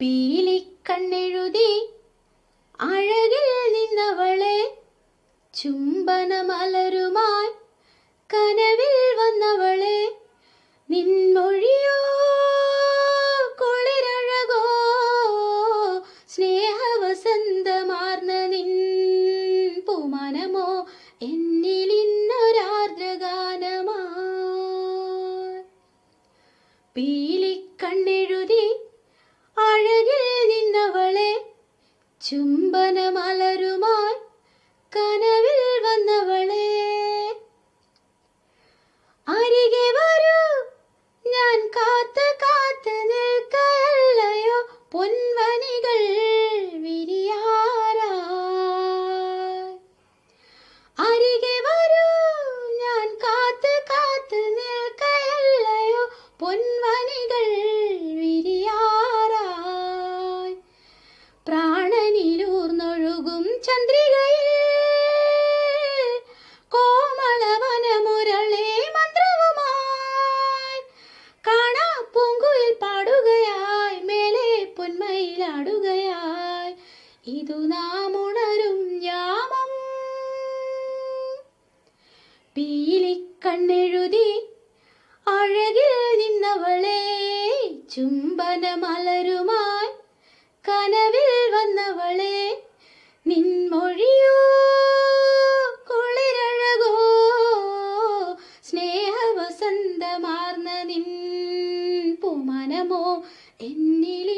പീലിക്കണ്ണെഴുതി അഴകിൽ നിന്നവളെ ചുംബനമലരുമായി കനവിൽ വന്നവളെ നിൻമൊഴിയോ കുളിരഴകോ സ്നേഹവസന്തമാർന്ന നിൻ പുമനമോ എന്നിൽ ഇന്നൊരാർദ്രഗാനമായി ചുംബനമലരുമായി കനവിൽ വന്നവളെ. അരികെ വരൂ ഞാൻ കാത്ത് കാത്ത് നിൽക്കയല്ലയോ പൊൻവനികൾ വിരിയാറായി. അരികെ വരൂ ഞാൻ കാത്ത് കാത്ത് നിൽക്കയല്ലയോ പൊൻവനികൾ പൊന്മയിലാടുകയായി ഇതു നാം ഉണരും യാമം. പീലിക്കണ്ണെഴുതി അഴകിൽ നിന്നവളെ ചുംബനമലരുമായി കനവിൽ വന്നവളെ നിൻമൊഴിയോ കുളിരഴകോ സ്നേഹവസന്തമാർന്ന നിൻ പുമനമോ എന്നിൽ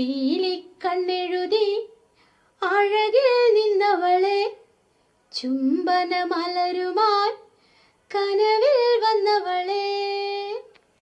പീലിക്കണ്ണെഴുതി അഴകിൽ നിന്നവളെ ചുംബനമലരുമായി കനവിൽ വന്നവളെ